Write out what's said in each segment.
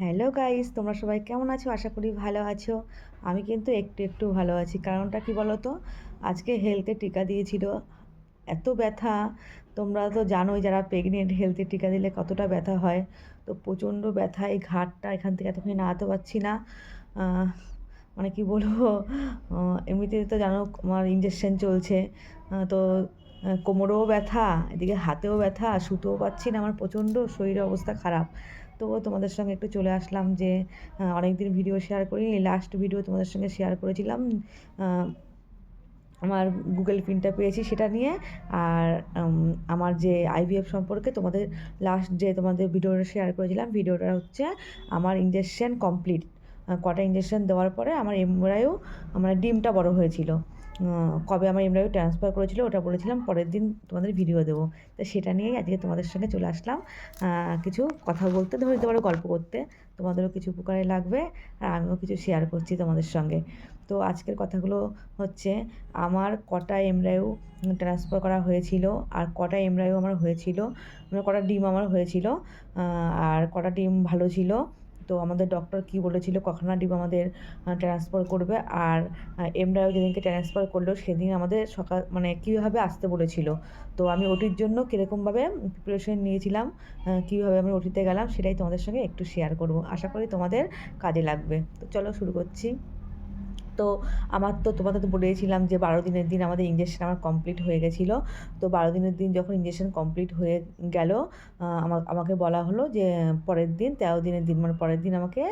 Hello guys, তোমরা সবাই কেমন আছো? আশা করি ভালো আছো। আমি কিন্তু একটু একটু ভালো আছি। কারণটা কি বলো তো আজকে হেলথে টিকা দিয়েছিল। এত ব্যথা। তোমরা তো জানোই যারা প্রেগনেন্ট হেলথে টিকা দিলে কতটা ব্যথা হয়। তো প্রচণ্ড ব্যথা, এই ঘাটটা এখান থেকে এতক্ষণ নাড়াতে পারছি না। মানে কি বলব? এমনিতে তো জানো আমার ইঞ্জেকশন চলছে। তো কোমরেও ব্যথা, এদিকে হাতেও ব্যথা শুতেও পাচ্ছি না। আমার প্রচণ্ড শরীরের অবস্থা খারাপ। তবুও তোমাদের সঙ্গে একটু চলে আসলাম যে অনেক দিন ভিডিও শেয়ার করিনি লাস্ট ভিডিও তোমাদের সঙ্গে শেয়ার করেছিলাম আমার গুগল পিনটা পেয়েছি সেটা নিয়ে। আর আমার যে আইভিএফ সম্পর্কে তোমাদের লাস্ট যে তোমাদের ভিডিওটা শেয়ার করেছিলাম ভিডিওটা হচ্ছে আমার ইঞ্জেকশন কমপ্লিট কটা ইঞ্জেকশন দেওয়ার পরে আমার এমব্রায়ও আমার ডিমটা বড় হয়েছিল। কবে আমার এমব্রায়ও ট্রান্সফার করেছিল, ওটা বলেছিলাম, পরের দিন তোমাদের ভিডিও দেবো। তো সেটা নিয়েই আজকে তোমাদের সঙ্গে চলে আসলাম। কিছু কথা বলতে, ধরে দিতে পারো গল্প করতে। তোমাদেরও কিছু উপকারে লাগবে, আর আমিও কিছু শেয়ার করছি তোমাদের সঙ্গে। তো আজকের কথাগুলো হচ্ছে, আমার কটা এমব্রায়ু ট্রান্সফার করা হয়েছিল, আর কটা এমব্রায়ু আমার হয়েছিল মানে কটা ডিম আমার হয়েছিল আর কটা ডিম ভালো ছিল তো আমাদের ডক্টর কি বলেছিল, কখনা ডিম আমাদের ট্রান্সফার করবে? আর এমডাও যেদিনকে ট্রান্সফার করল সেদিন আমাদের সকাল মানে কীভাবে আসতে বলেছিল? তো আমি ওটির জন্য কীরকমভাবে প্রিপারেশন নিয়েছিলাম কীভাবে আমি ওটিতে গেলাম সেটাই তোমাদের সঙ্গে একটু শেয়ার করব। আশা করি তোমাদের কাজে লাগবে। তো চলো শুরু করছি। তো আমার তো তোমাদের তো বলেছিলাম যে বারো দিনের দিন আমাদের ইঞ্জেকশন আমার কমপ্লিট হয়ে গেছিল। তো বারো দিনের দিন যখন ইঞ্জেকশন কমপ্লিট হয়ে গেল আমা- আমাকে বলা হলো যে পরের দিন, তেরো দিনের দিন মানে পরের দিন আমাকে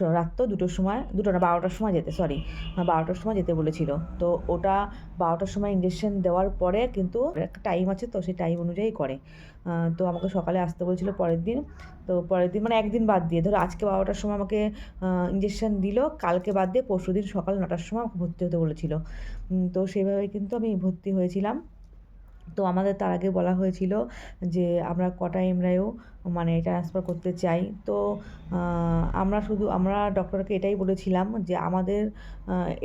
রাত্র দুটোর সময়, দুটো না, বারোটার সময় যেতে সরি বারোটার সময় যেতে বলেছিল। তো ওটা বারোটার সময় ইঞ্জেকশন দেওয়ার পরে কিন্তু একটা টাইম আছে তো সেই টাইম অনুযায়ী করে। তো আমাকে সকালে আসতে বলছিল পরের দিন। তো পরের দিন মানে একদিন বাদ দিয়ে, ধরো আজকে বারোটার সময় আমাকে ইঞ্জেকশন দিল, কালকে বাদ দিয়ে পরশু দিন সকাল নটার সময় আমাকে ভর্তি হতে বলেছিল। তো সেইভাবে কিন্তু আমি ভর্তি হয়েছিলাম। তো আমাদের তার আগে বলা হয়েছিল যে, আমরা কটা এমরাইও মানে ট্রান্সফার করতে চাই। তো আমরা শুধু, আমরা ডক্টরকে এটাই বলেছিলাম যে, আমাদের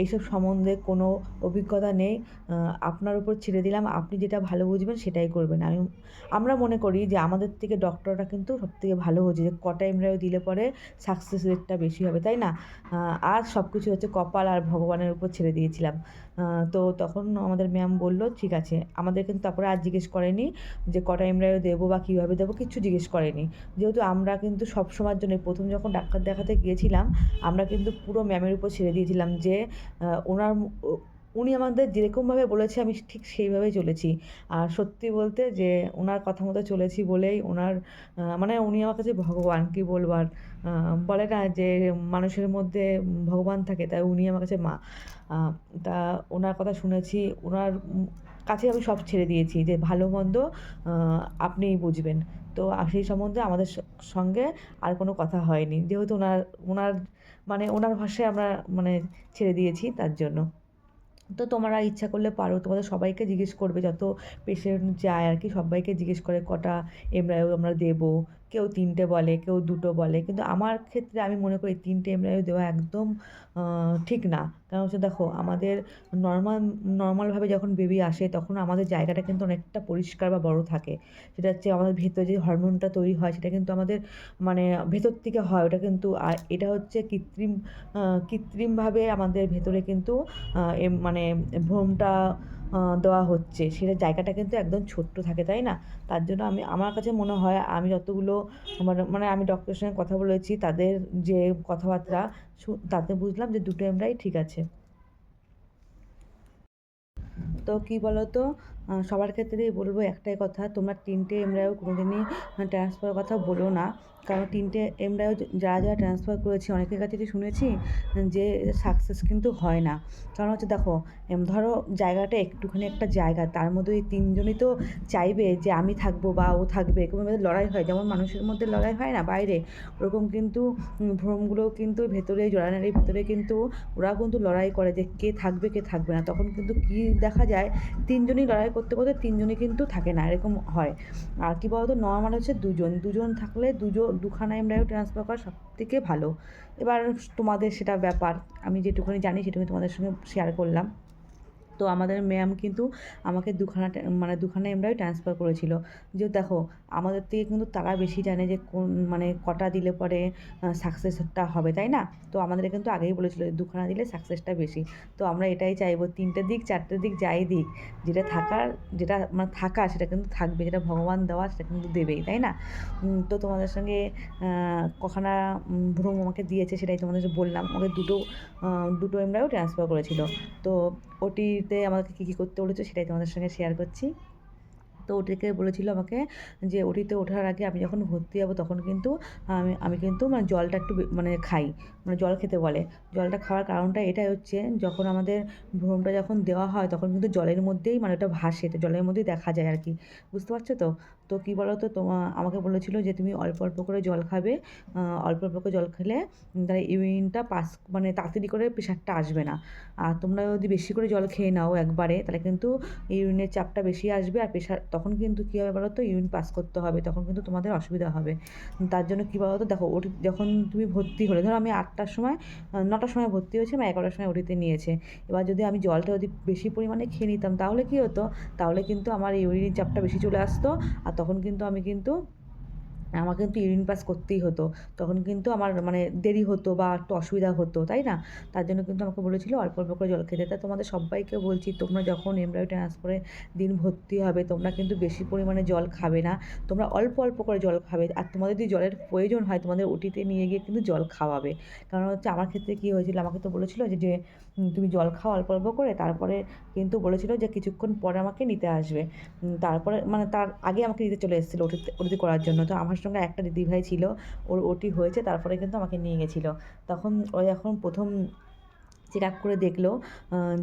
এইসব সম্বন্ধে কোনো অভিজ্ঞতা নেই। আপনার উপর ছেড়ে দিলাম, আপনি যেটা ভালো বুঝবেন সেটাই করবেন। আমি, আমরা মনে করি যে, আমাদের থেকে ডক্টররা কিন্তু সবথেকে ভালো হচ্ছে যে কটা এমরাইও দিলে পরে সাকসেস রেটটা বেশি হবে, তাই না? আর সব কিছু হচ্ছে কপাল আর ভগবানের উপর ছেড়ে দিয়েছিলাম। তো তখন আমাদের ম্যাম বলল, ঠিক আছে। আমাদের কিন্তু তারপরে আর জিজ্ঞেস করেনি যে কটা এমব্রয়ডারি দেবো বা কীভাবে দেবো? কিচ্ছু জিজ্ঞেস করেনি যেহেতু আমরা কিন্তু সব সময়ের জন্য প্রথম যখন ডাক্তার দেখাতে গিয়েছিলাম, আমরা কিন্তু পুরো ম্যামের উপর ছেড়ে দিয়েছিলাম যে ওনার উনি আমাদের যেরকমভাবে বলেছে, আমি ঠিক সেইভাবেই চলেছি। আর সত্যি বলতে যে, ওনার কথা মতো চলেছি বলেই ওনার মানে উনি আমার কাছে ভগবান, কী বলব আর বলে না যে, মানুষের মধ্যে ভগবান থাকে, তাই উনি আমার কাছে মা। তা ওনার কথা শুনেছি, ওনার কাছে আমি সব ছেড়ে দিয়েছি যে ভালো, মন্দ আপনিই বুঝবেন। তো সেই সম্বন্ধে আমাদের সঙ্গে আর কোনো কথা হয়নি। যেহেতু ওনার ওনার মানে ওনার ভাষায় আমরা মানে ছেড়ে দিয়েছি তার জন্য। তো তোমরা ইচ্ছা করলে পারো। তোমাদের সবাইকে জিজ্ঞেস করবে যত পেশেন্ট যায় আর কি। সবাইকে জিজ্ঞেস করে কটা এমরাইও আমরা দেবো। কেউ তিনটে বলে কেউ দুটো বলে। কিন্তু আমার ক্ষেত্রে আমি মনে করি তিনটে এমরাইও দেওয়া একদম ঠিক না। কারণ হচ্ছে দেখো আমাদের নর্মাল নর্মালভাবে যখন বেবি আসে তখন আমাদের জায়গাটা কিন্তু অনেকটা পরিষ্কার বা বড় থাকে। সেটা হচ্ছে আমাদের ভেতরে যে হরমোনটা তৈরি হয় সেটা কিন্তু আমাদের মানে ভেতর থেকে হয়। ওটা কিন্তু আর এটা হচ্ছে কৃত্রিম কৃত্রিমভাবে আমাদের ভেতরে কিন্তু মানে ভ্রূণটা আহ, দেওয়া হচ্ছে। সেটা জায়গাটা কিন্তু একদম ছোট্ট থাকে, তাই না? তার জন্য আমি, আমার কাছে মনে হয় আমি যতগুলো মানে আমি ডক্টরের সঙ্গে কথা বলেছি, তাদের যে কথাবার্তা তাতে বুঝলাম যে দুটো এমরাই ঠিক আছে। তো কী বলো তো সবার ক্ষেত্রেই বলব একটাই কথা, তোমরা তিনটে এমরাইও কোনোদিনই ট্রান্সফারের কথা বলো না। কারণ তিনটে এমরাইও যারা যারা ট্রান্সফার করেছি, অনেকের কাছে শুনেছি যে সাকসেস কিন্তু হয় না। কারণ হচ্ছে দেখো ধরো জায়গাটা একটুখানি একটা জায়গা, তার মধ্যে ওই তিনজনই তো চাইবে যে আমি থাকব বা ও থাকবে। এরকম লড়াই হয়, যেমন মানুষের মধ্যে লড়াই হয় না বাইরে, ওরকম কিন্তু ভ্রমগুলো কিন্তু ভেতরে জড়ানারির ভেতরে কিন্তু ওরা কিন্তু লড়াই করে যে কে থাকবে কে থাকবে না। তখন কিন্তু কি দেখা যায়, তিনজনই লড়াই করতে করতে তিনজনই কিন্তু থাকে না, এরকম হয়। আর কি বলতো নর্মাল হচ্ছে দুজন দুজন থাকলে দুজন দুখানা এমরাইও ট্রান্সফার করা সব থেকে ভালো। এবার তোমাদের সেটা ব্যাপার, আমি যেটুকুনি জানি সেটুকুনি তোমাদের সঙ্গে শেয়ার করলাম। তো আমাদের ম্যাম কিন্তু আমাকে দুখানা মানে দুখানা এমব্রয়ডারি ট্রান্সফার করেছিল। যে দেখো, আমাদের থেকে কিন্তু তারা বেশি জানে যে কোন মানে কটা দিলে পরে সাকসেসটা হবে, তাই না? তো আমাদের কিন্তু আগেই বলেছিল দুখানা দিলে সাকসেসটা বেশি। তো আমরা এটাই চাইব, তিনটে দিক, চারটে দিক, যাই দিক, যেটা থাকার, যেটা মানে থাকা সেটা কিন্তু থাকবে, যেটা ভগবান দেওয়া সেটা কিন্তু দেবেই, তাই না? তো তোমাদের সঙ্গে কখানা ভ্রম আমাকে দিয়েছে সেটাই তোমাদের বললাম। আমাকে দুটো দুটো এমব্রয়ডারিও ট্রান্সফার করেছিল। তো ওটিতে আমাকে কী কী করতে বলেছে সেটাই তোমাদের সঙ্গে শেয়ার করছি। তো ওটিকে বলেছিল আমাকে যে ওটিতে ওঠার আগে আমি যখন ভর্তি যাব তখন কিন্তু আমি আমি কিন্তু মানে জলটা একটু মানে খাই। মানে জল খেতে বলে। জলটা খাওয়ার কারণটা এটাই হচ্ছে, যখন আমাদের ভ্রমটা যখন দেওয়া হয় তখন কিন্তু জলের মধ্যেই মানে ওটা ভাসে, তো জলের মধ্যেই দেখা যায় আর কি। বুঝতে পারছ তো? তো কী বলো তো তোমা, আমাকে বলেছিল যে তুমি অল্প অল্প করে জল খাবে অল্প অল্প করে জল খেলে তাহলে ইউরিনটা পাস মানে তাড়াতাড়ি করে প্রেশারটা আসবে না। আর তোমরা যদি বেশি করে জল খেয়ে নাও একবারে, তাহলে কিন্তু ইউরিনের চাপটা বেশি আসবে আর প্রেশার, তখন কিন্তু কী হবে বলো তো ইউরিন পাস করতে হবে, তখন কিন্তু তোমাদের অসুবিধা হবে। তার জন্য কী বলো তো দেখো, ওটি, যখন তুমি ভর্তি হলে, ধরো আমি আটটার সময় নটার সময় ভর্তি হয়েছে আমি এগারোটার সময় ওটিতে নিয়েছে। এবার যদি আমি জলটা যদি বেশি পরিমাণে খেয়ে নিতাম, তাহলে কী হতো? তাহলে কিন্তু আমার ইউরিনের চাপটা বেশি চলে আসতো। আর তখন কিন্তু আমি কিন্তু আমাকে কিন্তু ইউরিন পাস করতেই হতো। তখন কিন্তু আমার মানে দেরি হতো বা একটু অসুবিধা হতো, তাই না? তার জন্য কিন্তু আমাকে বলেছিল, অল্প অল্প করে জল খেতে। তাই তোমাদের সবাইকে বলছি, তোমরা যখন এমব্রয়ডারি ট্রান্সফারে দিন ভর্তি হবে, তোমরা কিন্তু বেশি পরিমাণে জল খাবে না। তোমরা অল্প অল্প করে জল খাবে। আর তোমাদের যদি জলের প্রয়োজন হয়, তোমাদের ওটিতে নিয়ে গিয়ে কিন্তু জল খাওয়াবে। কারণ হচ্ছে আমার ক্ষেত্রে কী হয়েছিল, আমাকে তো বলেছিল যে যে তুমি জল খাও অল্প অল্প করে। তারপরে কিন্তু বলেছিল যে, কিছুক্ষণ পরে আমাকে নিতে আসবে। তারপরে মানে তার আগে আমাকে নিতে চলে এসেছিল ওটিতে ওটিতে করার জন্য। তো আমার সঙ্গে একটা দিদিভাই ছিল, ওর ওটি হয়েছে, তারপরে কিন্তু আমাকে নিয়ে গেছিল। তখন ও যখন প্রথম চেক আপ করে দেখল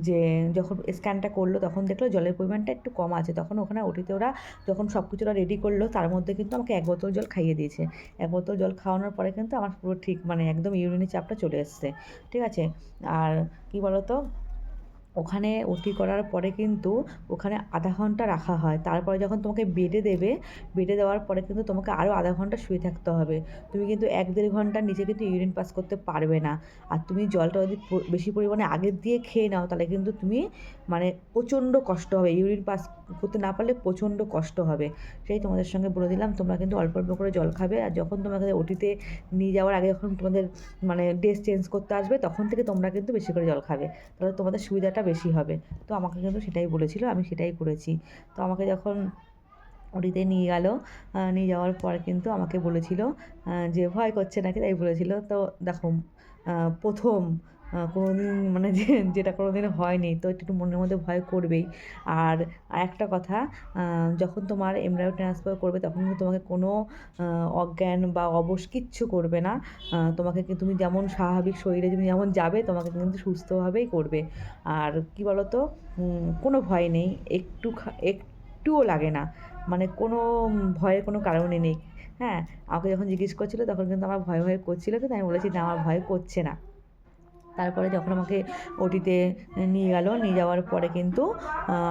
যে যখন স্ক্যানটা করল তখন দেখল জলের পরিমাণটা একটু কম আছে। তখন ওখানে ওটিতে ওরা যখন সব কিছু ওরা রেডি করল, তার মধ্যে কিন্তু আমাকে এক বোতল জল খাইয়ে দিয়েছে। এক বোতল জল খাওয়ানোর পরে কিন্তু আমার পুরো ঠিক মানে একদম ইউরিনের চাপটা চলে এসছে। ঠিক আছে? আর কী বলো তো ওখানে ওটি করার পরে কিন্তু ওখানে আধা ঘণ্টা রাখা হয়। তারপরে যখন তোমাকে বেডে দেবে বেডে দেওয়ার পরে কিন্তু তোমাকে আরও আধা ঘণ্টা শুয়ে থাকতে হবে। তুমি কিন্তু এক দেড় ঘণ্টার নিচে কিন্তু ইউরিন পাস করতে পারবে না। আর তুমি জলটা যদি বেশি পরিমাণে আগের দিয়ে খেয়ে নাও, তাহলে কিন্তু তুমি মানে প্রচণ্ড কষ্ট হবে। ইউরিন পাস করতে না পারলে প্রচণ্ড কষ্ট হবে। সেই তোমাদের সঙ্গে বলে দিলাম, তোমরা কিন্তু অল্প অল্প করে জল খাবে। আর যখন তোমাকে ওটিতে নিয়ে যাওয়ার আগে যখন তোমাদের মানে ড্রেস চেঞ্জ করতে আসবে, তখন থেকে তোমরা কিন্তু বেশি করে জল খাবে। তাহলে তোমাদের সুবিধাটা বেশি হবে। তো আমাকে কিন্তু সেটাই বলেছিল, আমি সেটাই করেছি। তো আমাকে যখন ওটিতে নিয়ে গেল নিয়ে যাওয়ার পর কিন্তু আমাকে বলেছিল যে ভয় করছে নাকি তাই বলেছিল। তো দেখো প্রথম কোনো দিন মানে যেটা কোনো দিন হয়নি তো একটু মনের মধ্যে ভয় করবেই। আর একটা কথা যখন তোমার এমব্রয়ডারি ট্রান্সফার করবে তখন কিন্তু তোমাকে কোনো অজ্ঞান বা অবশ কিচ্ছু করবে না। তোমাকে তুমি যেমন স্বাভাবিক শরীরে তুমি যেমন যাবে তোমাকে কিন্তু সুস্থভাবেই করবে। আর কি বলো তো উম, কোনো ভয় নেই একটু একটুও লাগে না। মানে কোনো ভয়ের কোনো কারণই নেই। হ্যাঁ আমাকে যখন জিজ্ঞেস করছিল তখন কিন্তু আমার ভয় ভয় করছিল কিন্তু আমি বলেছি না আমার ভয় করছে না। তারপরে যখন আমাকে ওটিতে নিয়ে গেল নিয়ে যাওয়ার পরে কিন্তু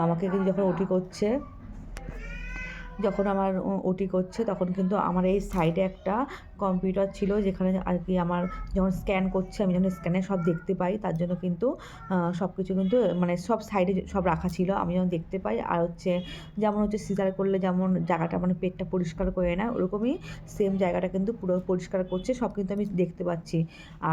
আমাকে যখন ওটি করছে যখন আমার ওটি করছে, তখন কিন্তু আমার এই সাইডে একটা কম্পিউটার ছিল যেখানে আর কি আমার যখন স্ক্যান করছে, আমি যখন স্ক্যানে সব দেখতে পাই, তার জন্য কিন্তু সব কিছু কিন্তু মানে সব সাইডে সব রাখা ছিল, আমি যখন দেখতে পাই। আর হচ্ছে, যেমন হচ্ছে সিজার করলে যেমন জায়গাটা মানে পেটটা পরিষ্কার করে না ওরকমই সেম জায়গাটা কিন্তু পুরো পরিষ্কার করছে, সব কিন্তু আমি দেখতে পাচ্ছি।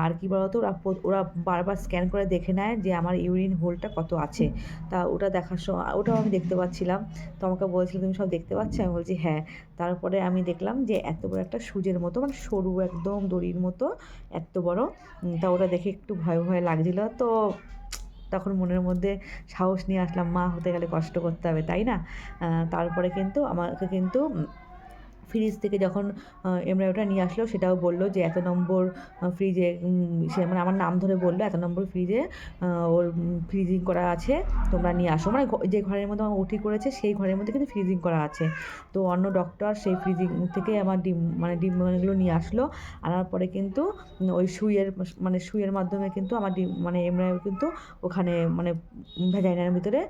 আর কি বলতো, ওরা ওরা বারবার স্ক্যান করে দেখে নেয় যে আমার ইউরিন হোলটা কত আছে। তা ওটা দেখার সময় ওটাও আমি দেখতে পাচ্ছিলাম। তো আমাকে বলছিল, তুমি সব দেখতে পাচ্ছ? আমি বলছি হ্যাঁ। তারপরে আমি দেখলাম যে এত বড় একটা সুজের মতো মানে সরু একদম দড়ির মতো, এত বড়। তা ওটা দেখে একটু ভয় ভয় লাগছিল। তো তখন মনের মধ্যে সাহস নিয়ে আসলাম, মা, হতে গেলে কষ্ট করতে হবে। তাই না? তারপরে কিন্তু আমাকে কিন্তু ফ্রিজ থেকে যখন এমব্রয়ডারিটা নিয়ে আসলো, সেটাও বলল যে এত নম্বর ফ্রিজে সে মানে আমার নাম ধরে বলল, এত নম্বর ফ্রিজে ওর ফ্রিজিং করা আছে, তোমরা নিয়ে আসো। মানে যে ঘরের মধ্যে আমার ওটি করেছে, সেই ঘরের মধ্যে কিন্তু ফ্রিজিং করা আছে। তো অন্য ডক্টর সেই ফ্রিজিং থেকে আমার ডিম মানে ডিম এগুলো নিয়ে আসলো, আনার পরে কিন্তু ওই সুইয়ের মানে সুইয়ের মাধ্যমে কিন্তু আমার ডিম মানে এমব্রয়ডারি কিন্তু ওখানে মানে ভ্যাজাইনার ভিতরে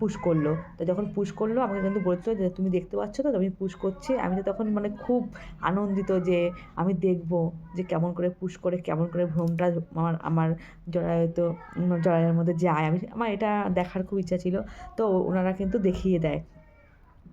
পুশ করল। তো যখন পুশ করল, আমাকে কিন্তু বলছিল যে, তুমি দেখতে পাচ্ছ তো? আমি পুশ করছি, আমি তো তখন মানে খুব আনন্দিত যে আমি দেখব যে কেমন করে পুশ করে, কেমন করে ভ্রমটা আমার আমার জরায়ুতে, জরায়ুর মধ্যে যায়। আমি, আমার এটা দেখার খুব ইচ্ছা ছিল। তো ওনারা কিন্তু দেখিয়ে দেয়।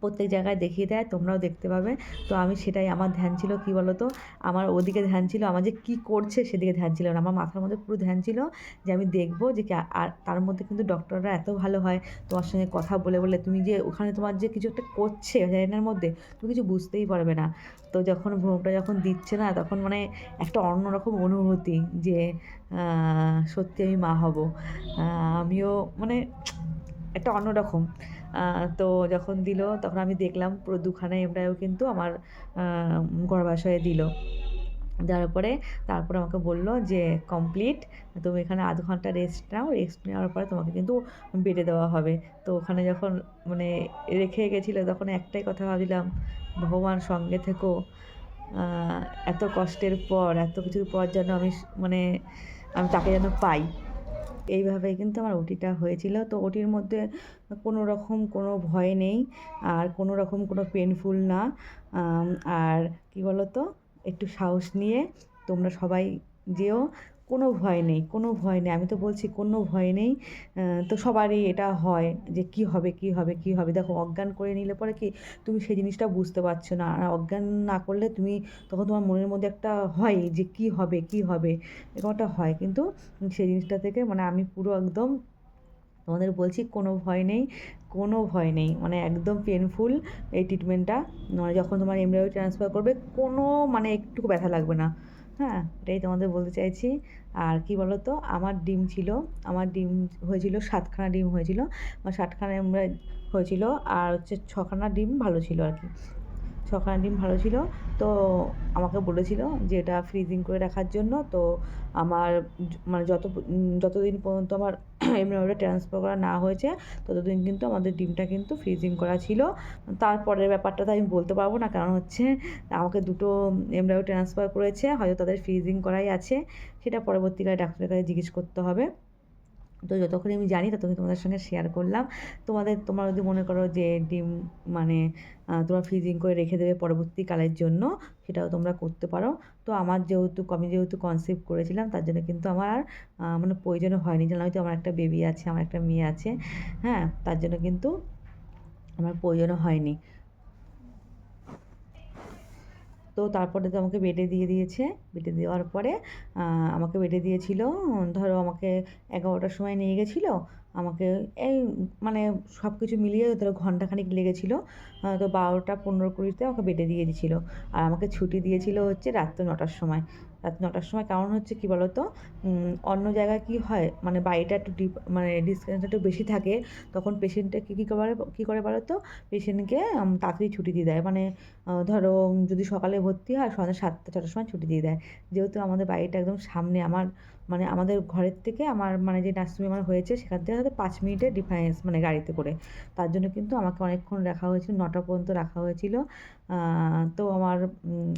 প্রত্যেক জায়গায় দেখিয়ে দেয়, তোমরাও দেখতে পাবে। তো আমি সেটাই, আমার ধ্যান ছিল কি বলো তো আমার ওদিকে ধ্যান ছিল, আমার যে কী করছে সেদিকে ধ্যান ছিল না। আমার মাথার মধ্যে পুরো ধ্যান ছিল যে আমি দেখব যে আর তার মধ্যে কিন্তু ডক্টররা এত ভালো হয়, তোমার সঙ্গে কথা বলে বলে, তুমি যে ওখানে তোমার যে কিছু একটা করছে জায়গার মধ্যে, তুমি কিছু বুঝতেই পারবে না। তো যখন ভ্রমটা যখন দিচ্ছে না, তখন মানে একটা অন্যরকম অনুভূতি যে সত্যি আমি মা হব। আমিও মানে একটা অন্যরকম। তো যখন দিল, তখন আমি দেখলাম পুরো দুখানা এমব্রয়ও কিন্তু আমার গর্ভাশয়ে দিল। দেওয়ার পরে তারপর আমাকে বলল যে, কমপ্লিট, তুমি এখানে আধ ঘণ্টা রেস্ট নাও। রেস্ট নেওয়ার পরে তোমাকে কিন্তু বেডে দেওয়া হবে। তো ওখানে যখন মানে রেখে গেছিল, তখন একটাই কথা ভাবছিলাম ভগবান সঙ্গে থেকো। এত কষ্টের পর, এত কিছুর পর যেন আমি মানে আমি তাকে যেন পাই। এইভাবেই কিন্তু আমার ওটিটা হয়েছিল। তো ওটির মধ্যে কোনো রকম কোনো ভয় নেই আর কোনো রকম কোনো পেনফুল না। আর কি বলো তো একটু সাহস নিয়ে তোমরা সবাই যেও। কোনো ভয় নেই, কোনো ভয় নেই। আমি তো বলছি কোনো ভয় নেই। তো সবারই এটা হয় যে কি হবে কি হবে কি হবে। দেখো, অজ্ঞান করে নিলে পরে কি তুমি সেই জিনিসটা বুঝতে পারছ না। আর অজ্ঞান না করলে তুমি তখন তোমার মনের মধ্যে একটা হয় যে কি হবে কি হবে, এরকম একটা হয়। কিন্তু সেই জিনিসটা থেকে মানে আমি পুরো একদম তোমাদের বলছি কোনো ভয় নেই, কোনো ভয় নেই। মানে একদম পেনফুল এই ট্রিটমেন্টটা মানে যখন তোমার এমব্রয়ডারি ট্রান্সফার করবে, কোনো মানে একটুকু ব্যথা লাগবে না। হ্যাঁ এটাই তোমাদের বলতে চাইছি। আর কি বলো তো আমার ডিম ছিল, আমার ডিম হয়েছিল, সাতখানা ডিম হয়েছিল। বা সাতখানা হয়েছিল, আর হচ্ছে ছখানা ডিম ভালো ছিল আর কি। ছখানা ডিম ভালো ছিল। তো আমাকে বলেছিল যে এটা ফ্রিজিং করে রাখার জন্য। তো আমার মানে যত, যতদিন পর্যন্ত আমার এমনি ট্রান্সফার করা না হয়েছে, ততদিন কিন্তু আমাদের ডিমটা কিন্তু ফ্রিজিং করা ছিল। তারপরের ব্যাপারটা তো আমি বলতে পারব না, কারণ হচ্ছে আমাকে দুটো এমব্রয়ডারি ট্রান্সফার করেছে। হয়তো তাদের ফ্রিজিং করাই আছে। সেটা পরবর্তীকালে ডাক্তারের কাছে জিজ্ঞেস করতে হবে। তো যতক্ষণ আমি জানি ততক্ষণ তোমাদের সঙ্গে শেয়ার করলাম। তোমাদের, তোমরা যদি মনে করো যে ডিম মানে তোমরা ফ্রিজিং করে রেখে দেবে পরবর্তীকালের জন্য, সেটাও তোমরা করতে পারো। তো আমার যেহেতু, আমি যেহেতু কনসেপ্ট করেছিলাম, তার জন্য কিন্তু আমার আর মানে প্রয়োজন হয়নি। যেন হয়তো আমার একটা বেবি আছে, আমার একটা মেয়ে আছে হ্যাঁ তার জন্য কিন্তু আমার প্রয়োজনও হয়নি। তো তারপরে তো আমাকে বেডে দিয়ে দিয়েছে। বেডে দেওয়ার পরে আমাকে বেডে দিয়েছিল। ধরো আমাকে এগারোটার সময় নিয়ে গেছিল। আমাকে এই মানে সব কিছু মিলিয়ে ধরো ঘন্টাখানিক লেগেছিলো। তো বারোটা পনেরো কুড়িতে আমাকে বেডে দিয়ে দিয়েছিলো। আর আমাকে ছুটি দিয়েছিল হচ্ছে রাত্রে নটার সময়। রাত নটার সময়। কারণ হচ্ছে কী বলো তো অন্য জায়গায় কী হয়? মানে বাড়িটা একটু ডিপ মানে ডিসটেন্সটা একটু বেশি থাকে, তখন পেশেন্টটা কী কী করে কী করে বলো তো পেশেন্টকে তাড়াতাড়ি ছুটি দিয়ে দেয়। মানে ধরো, যদি সকালে ভর্তি হয়, সন্ধ্যা সাতটা, ছটার সময় ছুটি দিয়ে দেয়। যেহেতু আমাদের বাড়িটা একদম সামনে, আমার মানে আমাদের ঘরের থেকে আমার মানে যে নার্সিংহোম আমার হয়েছে, সেখান থেকে হয়তো পাঁচ মিনিটের ডিফারেন্স মানে গাড়িতে করে। তার জন্য কিন্তু আমাকে অনেকক্ষণ রাখা হয়েছিল, নটা পর্যন্ত রাখা হয়েছিল। তো আমার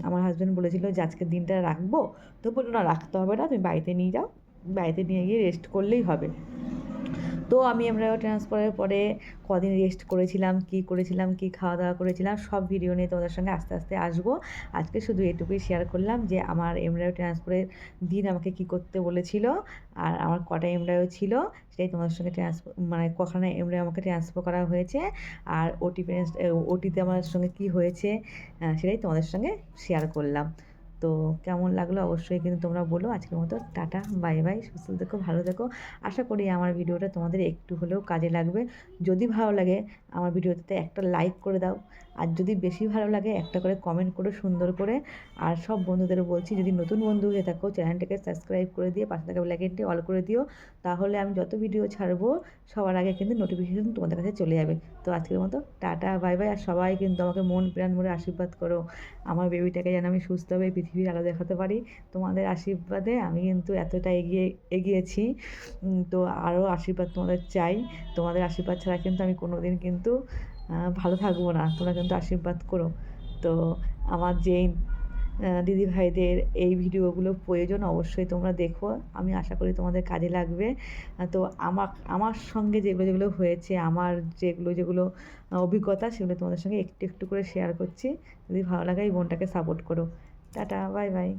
আমার হাজব্যান্ড বলেছিল যে, আজকের দিনটা রাখব। তো বলল, না, রাখতে হবে না, তুমি বাড়িতে নিয়ে যাও। বাড়িতে নিয়ে গিয়ে রেস্ট করলেই হবে। তো আমি এমব্রয়ডারি ট্রান্সফারের পরে কদিন রেস্ট করেছিলাম, কী করেছিলাম, কী খাওয়া দাওয়া করেছিলাম, সব ভিডিও নিয়ে তোমাদের সঙ্গে আস্তে আস্তে আসব। আজকে শুধু এটুকুই শেয়ার করলাম যে আমার এমব্রয়ডারি ট্রান্সফারের দিন আমাকে কী করতে বলেছিল আর আমার কটা এমব্রয়ডারি ছিল সেটাই তোমাদের সঙ্গে ট্রান্সফার মানে কখনো এমব্রয়ডারি আমাকে ট্রান্সফার করা হয়েছে আর ওটি ওটিতে আমার সঙ্গে কী হয়েছে সেটাই তোমাদের সঙ্গে শেয়ার করলাম। তো কেমন লাগল অবশ্যই কিন্তু তোমরা বলো। আজকের মতো টাটা, বাই বাই, সুস্থ থেকো, ভালো থেকো। আশা করি আমার ভিডিওটা তোমাদের একটু হলেও কাজে লাগবে। যদি ভালো লাগে আমার ভিডিওতে একটা লাইক করে দাও। আর যদি বেশি ভালো লাগে একটা করে কমেন্ট করো সুন্দর করে। আর সব বন্ধুদেরও বলছি, যদি নতুন বন্ধু হয়ে থাকো, চ্যানেলটাকে সাবস্ক্রাইব করে দিয়ে পাশে থাকা বেলাইকেনটি অল করে দিও। তাহলে আমি যত ভিডিও ছাড়বো, সবার আগে কিন্তু নোটিফিকেশন তোমাদের কাছে চলে যাবে। তো আজকের মতো টাটা, বাই বাই। আর সবাই কিন্তু আমাকে মন প্রাণ ভরে আশীর্বাদ করো। আমার বেবিটাকে যেন আমি সুস্থভাবে পৃথিবীর আলো দেখাতে পারি। তোমাদের আশীর্বাদে আমি কিন্তু এতটা এগিয়ে, এগিয়েছি। তো আরও আশীর্বাদ তোমাদের চাই। তোমাদের আশীর্বাদ ছাড়া কিন্তু আমি কোনো দিন কিন্তু ভালো থাকব না। তোমরা কিন্তু আশীর্বাদ করো। তো আমার যেই দিদি ভাইদের এই ভিডিওগুলো প্রয়োজন অবশ্যই তোমরা দেখো। আমি আশা করি তোমাদের কাজে লাগবে। তো আমার আমার সঙ্গে যেগুলো যেগুলো হয়েছে, আমার যেগুলো যেগুলো, অভিজ্ঞতা সেগুলো তোমাদের সঙ্গে একটু একটু করে শেয়ার করছি। যদি ভালো লাগে এই বোনটাকে সাপোর্ট করো। Ta ta bye bye.